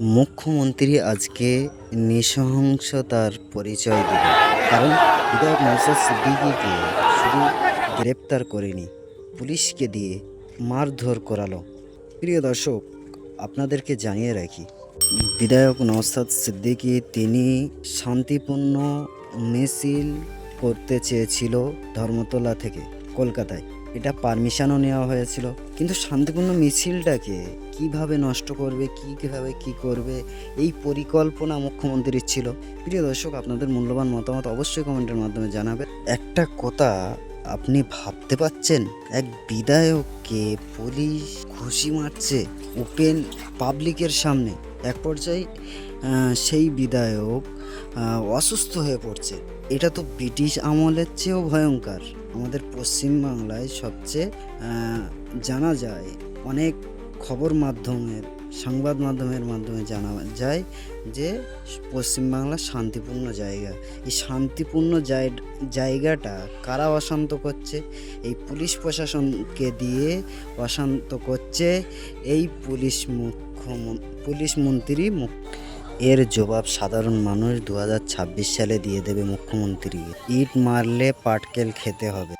মুখ্যমন্ত্রী আজকে নৃশংসতার পরিচয় দিল কারণ বিধায়ক নৌসাদ সিদ্দিকিকে শুধু গ্রেপ্তার করেনি, পুলিশকে দিয়ে মারধর করালো। প্রিয় দর্শক, আপনাদেরকে জানিয়ে রাখি, বিধায়ক নওসাদ সিদ্দিকী তিনি শান্তিপূর্ণ মিছিল করতে চেয়েছিল ধর্মতলা থেকে কলকাতায়। এটা পারমিশনও নেওয়া হয়েছিল। কিন্তু শান্তিপূর্ণ মিছিলটাকে কীভাবে নষ্ট করবে, কি কীভাবে কি করবে, এই পরিকল্পনা মুখ্যমন্ত্রীর ছিল। প্রিয় দর্শক, আপনাদের মূল্যবান মতামত অবশ্যই কমেন্টের মাধ্যমে জানাবেন। একটা কথা আপনি ভাবতে পাচ্ছেন এক বিধায়ককে পুলিশ ঘুষি মারছে ওপেন পাবলিকের সামনে। এক পর্যায়ে সেই বিধায়ক অসুস্থ হয়ে পড়ছে। এটা তো ব্রিটিশ আমলের চেয়েও ভয়ঙ্কর। আমাদের পশ্চিমবাংলায় সবচেয়ে জানা যায়, অনেক খবর মাধ্যমের, সংবাদ মাধ্যমের মাধ্যমে জানা যায় যে, পশ্চিমবাংলা শান্তিপূর্ণ জায়গা। এই শান্তিপূর্ণ জায়- জায়গাটা কারা অশান্ত করছে? এই পুলিশ প্রশাসনকে দিয়ে অশান্ত করছে এই পুলিশ মুখ্যমন্ত্রী পুলিশ মন্ত্রী মুখ এর জবাব সাধারণ মানুষ দু হাজার ছাব্বিশ সালে দিয়ে দেবে মুখ্যমন্ত্রী ইট মারলে পাটকেল খেতে হবে।